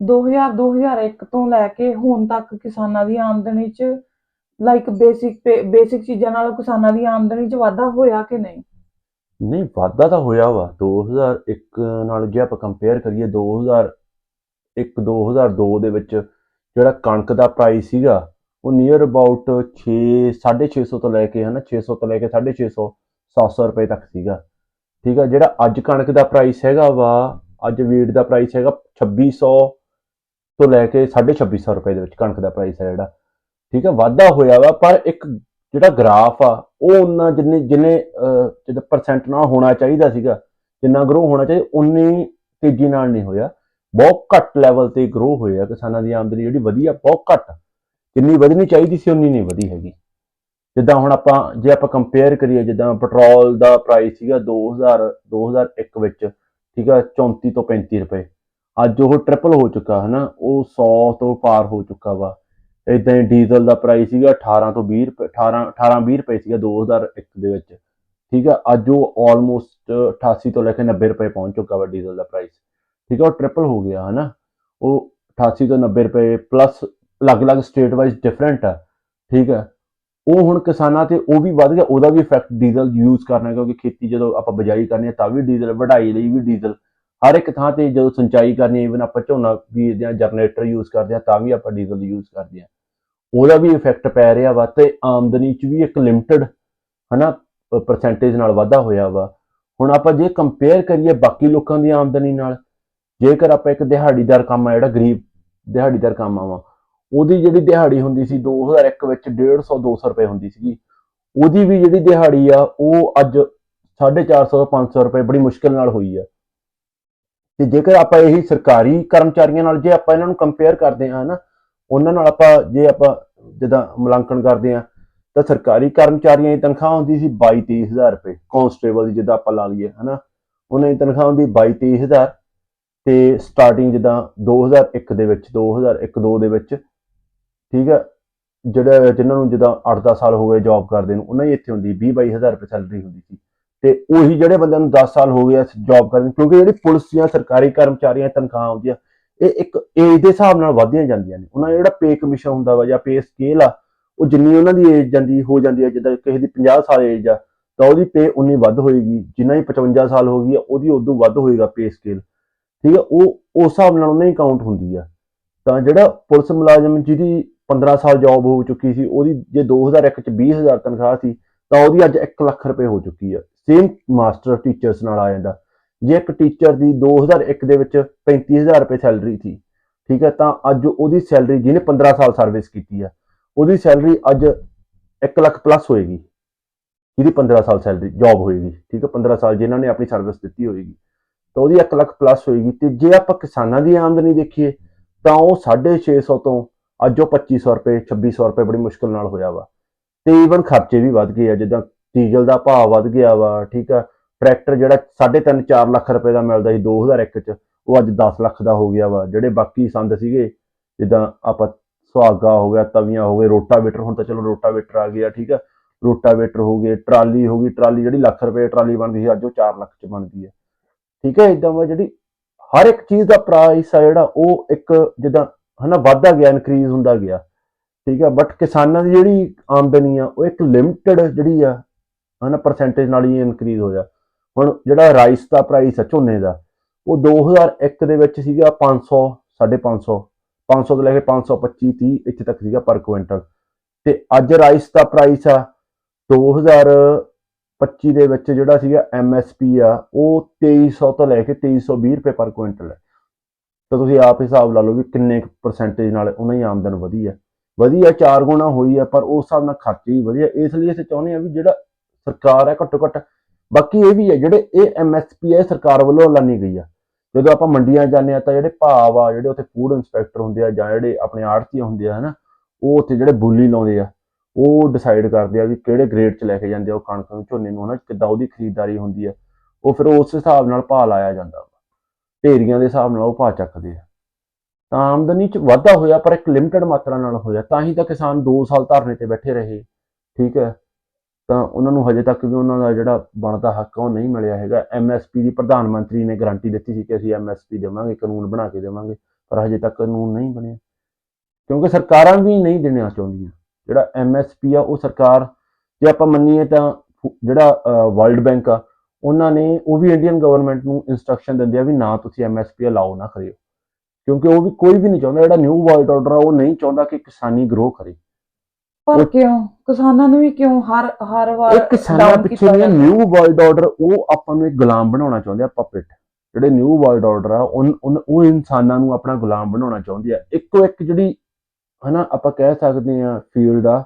2000 2001 ਤੋਂ ਲੈ ਕੇ ਹੁਣ ਤੱਕ ਕਿਸਾਨਾਂ ਦੀ ਆਮਦਨੀ 'ਚ ਲਾਈਕ ਬੇਸਿਕ ਬੇਸਿਕ ਚੀਜ਼ਾਂ ਨਾਲ ਕਿਸਾਨਾਂ ਦੀ ਆਮਦਨੀ 'ਚ ਵਾਧਾ ਹੋਇਆ ਕਿ ਨਹੀਂ? ਨਹੀਂ, ਵਾਧਾ ਤਾਂ ਹੋਇਆ ਵਾ। 2001 ਨਾਲ ਜੇ ਆਪਾਂ ਕੰਪੇਅਰ ਕਰੀਏ 2001 2002 ਦੇ ਵਿੱਚ ਜਿਹੜਾ ਕਣਕ ਦਾ ਪ੍ਰਾਈਸ ਸੀਗਾ, ਉਹ ਨੀਅਰ ਅਬਾਊਟ 6 650 ਤੋਂ ਲੈ ਕੇ ਹਨਾ 600 ਤੋਂ ਲੈ ਕੇ 650 700 ਰੁਪਏ ਤੱਕ ਸੀਗਾ। ਠੀਕ ਆ, ਜਿਹੜਾ ਅੱਜ ਕਣਕ ਦਾ ਪ੍ਰਾਈਸ ਹੈਗਾ ਵਾ, ਅੱਜ ਵੀਟ ਦਾ ਪ੍ਰਾਈਸ ਹੈਗਾ 2600 ਤੋਂ ਲੈ ਕੇ 2650 ਰੁਪਏ ਦੇ ਵਿੱਚ ਕਣਕ ਦਾ ਪ੍ਰਾਈਸ ਹੈ ਜਿਹੜਾ। ਠੀਕ ਆ ਵਾਧਾ ਹੋਇਆ ਵਾ ਪਰ ਇੱਕ ਜਿਹੜਾ ਗ੍ਰਾਫ ਆ ਉਹ ਉਹਨਾਂ ਜਿੰਨੇ ਜਿੰਨੇ ਅਹ, ਜਿਹੜਾ ਪਰਸੈਂਟ ਨਾਲ ਹੋਣਾ ਚਾਹੀਦਾ ਸੀਗਾ ਜਿੰਨਾ ਗਰੋ ਹੋਣਾ ਚਾਹੀਦਾ ਉਨੀ ਤੇਜ਼ੀ ਨਾਲ ਨਹੀਂ ਹੋਇਆ। ਬਹੁਤ ਘੱਟ ਲੈਵਲ ਤੇ ਗਰੋ ਹੋਇਆ ਕਿਸਾਨਾਂ ਦੀ ਆਮਦਨੀ ਜਿਹੜੀ ਵਧੀਆ ਬਹੁਤ ਘੱਟ। ਜਿੰਨੀ ਵਧਣੀ ਚਾਹੀਦੀ ਸੀ ਉਨੀ ਨਹੀਂ ਵਧੀ ਹੈਗੀ। ਜਿੱਦਾਂ ਹੁਣ ਆਪਾਂ ਜੇ ਆਪਾਂ ਕੰਪੇਅਰ ਕਰੀਏ ਜਿੱਦਾਂ ਪੈਟਰੋਲ ਦਾ ਪ੍ਰਾਈਸ ਸੀਗਾ 2000 2001 ਵਿੱਚ ਠੀਕ ਆ 34 ਤੋਂ 35 ਰੁਪਏ। ਅੱਜ ਉਹ ਟ੍ਰਿਪਲ ਹੋ ਚੁੱਕਾ ਹੈ ਨਾ ਉਹ 100 ਤੋਂ ਪਾਰ ਹੋ ਚੁੱਕਾ ਵਾ। ਇਦਾਂ ਹੀ ਡੀਜ਼ਲ ਦਾ ਪ੍ਰਾਈਸ ਸੀਗਾ 18 ਤੋਂ 20 ਰੁਪਏ 18 18 20 ਰੁਪਏ ਸੀਗਾ 2001 ਦੇ ਵਿੱਚ। ਠੀਕ ਆ? ਅੱਜ ਉਹ ਆਲਮੋਸਟ 88 ਤੋਂ ਲੈ ਕੇ 90 ਰੁਪਏ ਪਹੁੰਚ ਚੁੱਕਾ ਵਾ ਡੀਜ਼ਲ ਦਾ ਪ੍ਰਾਈਸ ਠੀਕ ਆ? ਉਹ ਟ੍ਰਿਪਲ ਹੋ ਗਿਆ, ਹਨਾ? ਉਹ 88 ਤੋਂ 90 ਰੁਪਏ ਪਲੱਸ ਅਲੱਗ-ਅਲੱਗ ਸਟੇਟ ਵਾਈਜ਼ ਡਿਫਰੈਂਟ ਆ। ਠੀਕ ਆ? ਉਹ ਹੁਣ ਕਿਸਾਨਾਂ ਤੇ ਉਹ ਵੀ ਵੱਧ ਗਿਆ, ਉਹਦਾ ਵੀ ਇਫੈਕਟ ਡੀਜ਼ਲ ਯੂਜ਼ ਕਰਨਾ, ਕਿਉਂਕਿ ਖੇਤੀ ਜਦੋਂ ਆਪਾਂ ਬਜਾਈ ਕਰਨੀ ਆ, ਤਾਂ ਵੀ ਡੀਜ਼ਲ ਵਢਾਈ ਲਈ ਵੀ ਡੀਜ਼ਲ ਹਰ ਇੱਕ ਥਾਂ ਤੇ ਜਦੋਂ ਸਿੰਚਾਈ ਕਰਨੀ ਇਵਨ ਆਪਾਂ ਝੋਨਾ ਬੀਜਦੇ ਆ ਜਨਰੇਟਰ ਯੂਜ਼ ਕਰਦੇ ਆ ਤਾਂ ਵੀ ਆਪਾਂ ਡੀਜ਼ਲ ਯੂਜ਼ ਕਰਦੇ ਆ ਉਹਦਾ ਵੀ ਇਫੈਕਟ ਪੈ ਰਿਹਾ ਵਾ ਤੇ ਆਮਦਨੀ 'ਚ ਵੀ ਇੱਕ ਲਿਮਟਿਡ ਹਨਾ ਪਰਸੈਂਟੇਜ ਨਾਲ ਵਾਧਾ ਹੋਇਆ ਵਾ। ਹੁਣ ਆਪਾਂ ਜੇ ਕੰਪੇਅਰ ਕਰੀਏ ਬਾਕੀ ਲੋਕਾਂ ਦੀ ਆਮਦਨੀ ਨਾਲ, ਜੇਕਰ ਆਪਾਂ ਇੱਕ ਦਿਹਾੜੀਦਾਰ ਕੰਮ ਆ, ਜਿਹੜਾ ਗਰੀਬ ਦਿਹਾੜੀਦਾਰ ਕੰਮ ਆ ਵਾ, ਉਹਦੀ ਜਿਹੜੀ ਦਿਹਾੜੀ ਹੁੰਦੀ ਸੀ 2001 ਵਿੱਚ 150 200 ਰੁਪਏ ਹੁੰਦੀ ਸੀਗੀ। ਉਹਦੀ ਵੀ ਜਿਹੜੀ ਦਿਹਾੜੀ ਆ, ਉਹ ਅੱਜ 450 500 ਰੁਪਏ ਬੜੀ ਮੁਸ਼ਕਿਲ ਨਾਲ ਹੋਈ ਆ। ਤੇ ਜੇਕਰ ਆਪਾਂ ਇਹੀ ਸਰਕਾਰੀ ਕਰਮਚਾਰੀਆਂ ਨਾਲ ਜੇ ਆਪਾਂ ਇਹਨਾਂ ਨੂੰ ਕੰਪੇਅਰ ਕਰਦੇ ਹਾਂ ਨਾ, ਉਹਨਾਂ ਨਾਲ ਆਪਾਂ ਜੇ ਆਪਾਂ ਜਿੱਦਾਂ ਮੁਲਾਂਕਣ ਕਰਦੇ ਹਾਂ, ਤਾਂ ਸਰਕਾਰੀ ਕਰਮਚਾਰੀਆਂ ਦੀ ਤਨਖਾਹ ਹੁੰਦੀ ਸੀ 22 23000 ਰੁਪਏ। ਕਾਂਸਟੇਬਲ ਦੀ ਜਿੱਦਾਂ ਆਪਾਂ ਲਾ ਲਈਏ, ਹਨਾ? ਉਹਨਾਂ ਦੀ ਤਨਖਾਹ ਹੁੰਦੀ 22 23000 ਤੇ ਸਟਾਰਟਿੰਗ ਜਿੱਦਾਂ 2001 ਦੇ ਵਿੱਚ 2001 2 ਦੇ ਵਿੱਚ, ਠੀਕ ਹੈ ਜਿਹੜਾ, ਜਿਨ੍ਹਾਂ ਨੂੰ ਜਿੱਦਾਂ 8-10 ਸਾਲ ਹੋ ਗਏ ਜੌਬ ਕਰਦੇ ਨੂੰ, ਉਹਨਾਂ ਦੀ ਇੱਥੇ ਹੁੰਦੀ 20 22000 ਰੁਪਏ ਸੈਲਰੀ ਹੁੰਦੀ ਸੀ। ਤੇ ਉਹੀ ਜਿਹੜੇ ਬੰਦਿਆਂ ਨੂੰ 10 ਸਾਲ ਹੋ ਗਏ ਜੌਬ ਕਰਦੇ ਨੂੰ, ਕਿਉਂਕਿ ਜਿਹੜੀ ਪੁਲਿਸ ਦੀਆਂ ਸਰਕਾਰੀ ਕਰਮਚਾਰੀਆਂ ਦੀ ਤਨਖਾਹ ਹੁੰਦੀ ਇਹ ਇੱਕ ਏਜ ਦੇ ਹਿਸਾਬ ਨਾਲ ਵਧਦੀਆਂ ਜਾਂਦੀਆਂ ਨੇ। ਉਹਨਾਂ ਦਾ ਜਿਹੜਾ ਪੇ ਕਮਿਸ਼ਨ ਹੁੰਦਾ ਵਾ ਜਾਂ ਪੇ ਸਕੇਲ ਆ ਉਹ ਜਿੰਨੀ ਉਹਨਾਂ ਦੀ ਏਜ ਜਾਂਦੀ ਹੋ ਜਾਂਦੀ ਹੈ ਜਿੱਦਾਂ ਕਿਸੇ ਦੀ 50 ਸਾਲ ਏਜ ਆ ਤਾਂ ਉਹਦੀ ਪੇ ਉਨੀ ਵੱਧ ਹੋਏਗੀ ਜਿੰਨਾ ਹੀ 55 ਸਾਲ ਹੋ ਗਈ ਆ ਉਹਦੀ ਉਦੋਂ ਵੱਧ ਹੋਏਗਾ ਪੇ ਸਕੇਲ ਠੀਕ ਹੈ ਉਹ ਉਸ ਹਿਸਾਬ ਨਾਲ ਉਹਨਾਂ ਦੀ ਕਾਊਂਟ ਹੁੰਦੀ ਆ। ਤਾਂ ਜਿਹੜਾ ਪੁਲਿਸ ਮੁਲਾਜ਼ਮ ਜਿਹਦੀ 15 ਸਾਲ ਜੌਬ ਹੋ ਚੁੱਕੀ ਸੀ ਉਹਦੀ ਜੇ 2001 ਚ 20000 ਤਨਖਾਹ ਸੀ ਤਾਂ ਉਹਦੀ ਅੱਜ 1 ਲੱਖ ਰੁਪਏ ਹੋ ਚੁੱਕੀ ਆ। ਸੇਮ ਮਾਸਟਰ ਟੀਚਰਸ ਨਾਲ ਆ ਜਾਂਦਾ। ਜੇ ਇੱਕ ਟੀਚਰ ਦੀ 2001 ਦੇ ਵਿੱਚ 35000 ਰੁਪਏ ਸੈਲਰੀ ਸੀ, ਠੀਕ ਹੈ, ਤਾਂ ਅੱਜ ਉਹਦੀ ਸੈਲਰੀ ਜਿਹਨੇ 15 ਸਾਲ ਸਰਵਿਸ ਕੀਤੀ ਆ, ਉਹਦੀ ਸੈਲਰੀ ਅੱਜ 1 ਲੱਖ ਪਲੱਸ ਹੋਏਗੀ। ਜਿਹਦੀ 15 ਸਾਲ ਸੈਲਰੀ ਜੌਬ ਹੋਏਗੀ, ਠੀਕ ਹੈ 15 ਸਾਲ ਜਿਨ੍ਹਾਂ ਨੇ ਆਪਣੀ ਸਰਵਿਸ ਦਿੱਤੀ ਹੋਏਗੀ। ਤਾਂ ਉਹਦੀ 1 ਲੱਖ ਪਲੱਸ ਹੋਏਗੀ ਤੇ ਜੇ ਆਪਾਂ ਕਿਸਾਨਾਂ ਦੀ ਆਮਦਨੀ ਦੇਖੀਏ, ਤਾਂ ਉਹ 650 ਤੋਂ ਅੱਜ ਉਹ 2500 ਰੁਪਏ 2600 ਰੁਪਏ ਬੜੀ ਮੁਸ਼ਕਲ ਨਾਲ ਹੋਇਆ ਵਾ। ਤੇ ਈਵਨ ਖਰਚੇ ਵੀ ਵੱਧ ਗਏ ਆ, ਜਿੱਦਾਂ ਡੀਜ਼ਲ ਦਾ ਭਾਅ ਵੱਧ ਗਿਆ ਵਾ, ਠੀਕ ਆ। ਟਰੈਕਟਰ ਜਿਹੜਾ 3.5 4 ਲੱਖ ਰੁਪਏ ਦਾ ਮਿਲਦਾ ਸੀ 2001 ਚ, ਉਹ ਅੱਜ 10 ਲੱਖ ਦਾ ਹੋ ਗਿਆ ਵਾ। ਜਿਹੜੇ ਬਾਕੀ ਸੰਦ ਸੀਗੇ, ਜਿੱਦਾਂ ਆਪਾਂ ਸੁਹਾਗਾ ਹੋ ਗਿਆ, ਤਵੀਆਂ ਹੋ ਗਏ, ਰੋਟਾਵੇਟਰ, ਹੁਣ ਤਾਂ ਚਲੋ ਰੋਟਾਵੇਟਰ ਆ ਗਿਆ, ਠੀਕ ਆ। ਰੋਟਾਵੇਟਰ ਹੋ ਗਏ, ਟਰਾਲੀ ਹੋ ਗਈ, ਟਰਾਲੀ ਜਿਹੜੀ ਲੱਖ ਰੁਪਏ ਟਰਾਲੀ ਬਣਦੀ ਸੀ, ਅੱਜ ਉਹ 4 ਲੱਖ ਚ ਬਣਦੀ ਹੈ ਠੀਕ ਹੈ ਇਦਾਂ ਵਾ ਜਿਹੜੀ ਹਰ ਇੱਕ ਚੀਜ਼ ਦਾ ਪ੍ਰਾਈਸ ਆ ਜਿਹੜਾ, ਉਹ ਇੱਕ ਜਿੱਦਾਂ ਹਨਾ ਵੱਧਦਾ ਗਿਆ ਇਨਕਰੀਜ਼ ਹੁੰਦਾ ਗਿਆ। ਠੀਕ ਆ ਬਟ ਕਿਸਾਨਾਂ ਦੀ ਜਿਹੜੀ ਆਮਦਨੀ ਆ, ਉਹ ਇੱਕ ਲਿਮਟਿਡ ਜਿਹੜੀ ਆ ਹਨਾ ਪਰਸੈਂਟੇਜ ਨਾਲ ਹੀ ਇਨਕਰੀਜ਼ ਹੋਇਆ ਹੁਣ ਜਿਹੜਾ ਰਾਈਸ ਦਾ ਪ੍ਰਾਈਸ ਆ, ਝੋਨੇ ਦਾ, ਉਹ 2001 ਦੇ ਵਿੱਚ ਸੀਗਾ 500 550 500 ਤੋਂ ਲੈ ਕੇ 525 30 ਇੱਥੇ ਤੱਕ ਸੀਗਾ ਪਰ ਕੁਇੰਟਲ ਤੇ ਅੱਜ ਰਾਈਸ ਦਾ ਪ੍ਰਾਈਸ ਆ 2025 ਦੇ ਵਿੱਚ ਜਿਹੜਾ ਸੀਗਾ MSP ਆ, ਉਹ 2300 ਤੋਂ ਲੈ ਕੇ 2320 ਰੁਪਏ ਪਰ ਕੁਇੰਟਲ ਹੈ ਤਾਂ ਤੁਸੀਂ ਆਪ ਹਿਸਾਬ ਲਾ ਲਓ ਵੀ ਕਿੰਨੇ ਪਰਸੈਂਟੇਜ ਨਾਲ ਉਹਨਾਂ ਦੀ ਆਮਦਨ ਵਧੀ ਹੈ ਵਧੀ ਚਾਰ ਗੁਣਾ ਹੋਈ ਹੈ ਪਰ ਉਸ ਹਿਸਾਬ ਨਾਲ ਖਰਚੇ ਵੀ ਵਧੀਆ। ਇਸ ਲਈ ਅਸੀਂ ਚਾਹੁੰਦੇ ਹਾਂ ਵੀ ਜਿਹੜਾ ਸਰਕਾਰ ਹੈ ਘੱਟੋ ਘੱਟ। ਬਾਕੀ ਇਹ ਵੀ ਹੈ, ਜਿਹੜੇ ਇਹ ਐਮਐਸਪੀ ਹੈ ਸਰਕਾਰ ਵੱਲੋਂ ਐਲਾਨੀ ਗਈ ਆ। ਜਦੋਂ ਆਪਾਂ ਮੰਡੀਆਂ ਜਾਂਦੇ ਆ ਤਾਂ ਜਿਹੜੇ ਭਾਵ ਆ, ਜਿਹੜੇ ਉੱਥੇ ਫੂਡ ਇਨਸਪੈਕਟਰ ਹੁੰਦੇ ਆ ਜਾਂ ਜਿਹੜੇ ਆਪਣੇ ਆੜਤੀ ਹੁੰਦੇ ਆ ਹਨਾ, ਉਹ ਉੱਥੇ ਜਿਹੜੇ ਬੋਲੀ ਲਾਉਂਦੇ ਆ, ਉਹ ਡਿਸਾਈਡ ਕਰਦੇ ਆ ਵੀ ਕਿਹੜੇ ਗ੍ਰੇਡ 'ਚ ਲੈ ਕੇ ਜਾਂਦੇ ਆ ਉਹ ਕਣਕ ਨੂੰ, ਝੋਨੇ ਨੂੰ ਹਨਾ, ਕਿੱਦਾਂ ਉਹਦੀ ਖਰੀਦਦਾਰੀ ਹੁੰਦੀ ਆ। ਉਹ ਫਿਰ ਉਸ ਹਿਸਾਬ ਨਾਲ ਭਾਅ ਲਾਇਆ ਜਾਂਦਾ ਵਾ। ਢੇਰੀਆਂ ਦੇ ਹਿਸਾਬ ਨਾਲ ਉਹ ਭਾਅ ਚੱਕਦੇ ਆ। ਤਾਂ ਆਮਦਨੀ 'ਚ ਵਾਧਾ ਹੋਇਆ, ਪਰ ਇੱਕ ਲਿਮਟਿਡ ਮਾਤਰਾ ਨਾਲ ਹੋਇਆ। ਤਾਂ ਹੀ ਤਾਂ ਕਿਸਾਨ 2 ਸਾਲ ਧਰਨੇ ਤੇ ਬੈਠੇ ਰਹੇ। ਠੀਕ ਹੈ। ਤਾਂ ਉਹਨਾਂ ਨੂੰ ਹਜੇ ਤੱਕ ਵੀ ਉਹਨਾਂ ਦਾ ਜਿਹੜਾ ਬਣਦਾ ਹੱਕ ਆ, ਉਹ ਨਹੀਂ ਮਿਲਿਆ ਹੈਗਾ। ਐਮਐਸਪੀ ਦੀ ਪ੍ਰਧਾਨ ਮੰਤਰੀ ਨੇ ਗਾਰੰਟੀ ਦਿੱਤੀ ਸੀ ਕਿ ਅਸੀਂ ਐਮਐਸਪੀ ਦੇਵਾਂਗੇ, ਕਾਨੂੰਨ ਬਣਾ ਕੇ ਦੇਵਾਂਗੇ, ਪਰ ਹਜੇ ਤੱਕ ਕਾਨੂੰਨ ਨਹੀਂ ਬਣਿਆ। ਕਿਉਂਕਿ ਸਰਕਾਰਾਂ ਵੀ ਨਹੀਂ ਦੇਣਾ ਚਾਹੁੰਦੀਆਂ। ਜਿਹੜਾ ਐਮਐਸਪੀ ਆ, ਉਹ ਸਰਕਾਰ, ਜੇ ਆਪਾਂ ਮੰਨੀਏ ਤਾਂ ਫੁ- ਜਿਹੜਾ ਵਰਲਡ ਬੈਂਕ ਆ, ਉਹਨਾਂ ਨੇ, ਉਹ ਵੀ ਇੰਡੀਅਨ ਗਵਰਨਮੈਂਟ ਨੂੰ ਇਨਸਟਰਕਸ਼ਨ ਦਿੰਦੇ ਆ ਵੀ ਨਾ ਤੁਸੀਂ ਐਮਐਸਪੀ ਅਲਾਉ ਨਾ ਕਰਿਓ। ਕਿਉਂਕਿ ਉਹ ਵੀ ਕੋਈ ਵੀ ਨਹੀਂ ਚਾਹੁੰਦਾ, ਜਿਹੜਾ ਨਿਊ ਵਰਲਡ ਆਰਡਰ ਆ, ਉਹ ਨਹੀਂ ਚਾਹੁੰਦਾ ਕਿ ਕਿਸਾਨੀ ਗਰੋ ਕਰੇ। ਪਰ ਕਿਉਂ? ਕਿਸਾਨਾਂ ਨੂੰ ਵੀ ਕਿਉਂ ਹਰ ਹਰ ਵਾਰ ਇਹ ਕਿਸਾਨਾਂ down ਪਿੱਛੇ ਕੀਤਾ ਜਾਂਦਾ? ਨਿਊ ਵਰਲਡ ਆਰਡਰ ਉਹ ਆਪਾਂ ਨੂੰ ਇੱਕ ਗੁਲਾਮ ਬਣਾਉਣਾ ਚਾਹੁੰਦੇ ਆ ਪਪਿਟ ਜਿਹੜੇ ਨਿਊ ਵਰਲਡ ਆਰਡਰ ਆ ਉਨ- ਉਨ- ਉਹ ਇਨਸਾਨਾਂ ਨੂੰ ਆਪਣਾ ਗੁਲਾਮ ਬਣਾਉਣਾ ਚਾਹੁੰਦੇ ਆ। ਇੱਕੋ ਇੱਕ ਜਿਹੜੀ ਹਨਾ ਆਪਾਂ ਕਹਿ ਸਕਦੇ ਆ ਫੀਲਡ ਆ